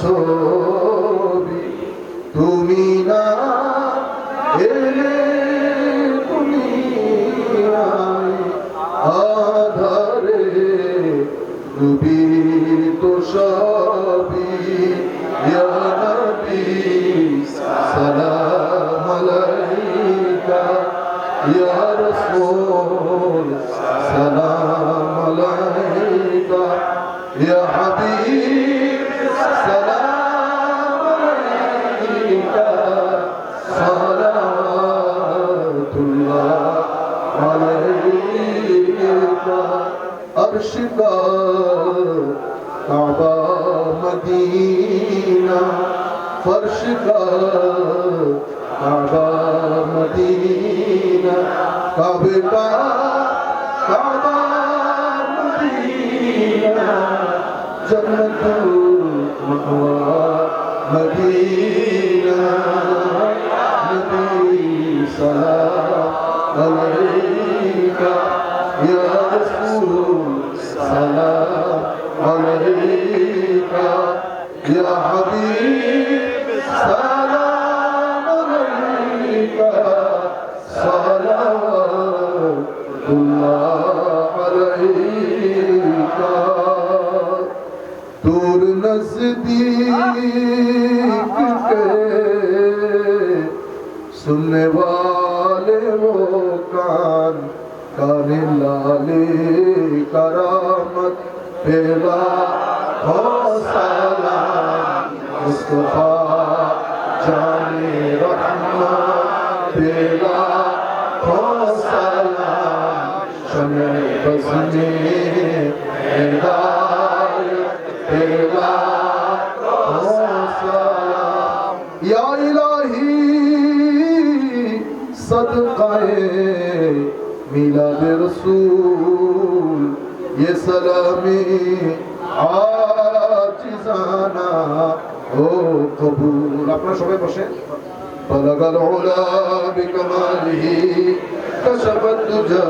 ছবি, তুমি না এলে তুমি আধারে ডুবি তো সবি ইয়ানবি, সালাম আলাইকা, ইয়া রাসূল, সালাম আলাইকা, ইয়া হাবিব। अर्श का काबा मदीना फर्श का काबा मदीना काबे का काबा मदीना जन्नतुल मअवा मदीना नबी सलाम अलैका السلام عليك يا حبيب سلام عليك سلام الله عليك دور نزدیک کے سننے والے وہ کان کر لال کرا রহমত পেবা ও সালাম মুস্তফা জানে রহমত পেবা ও সালাম শনে বসনে এদার পেবা ও সালাম یہ سلامی آجزانا او قبول اپنا شبہ بشے بلغ العلا بکمالی کشفت جا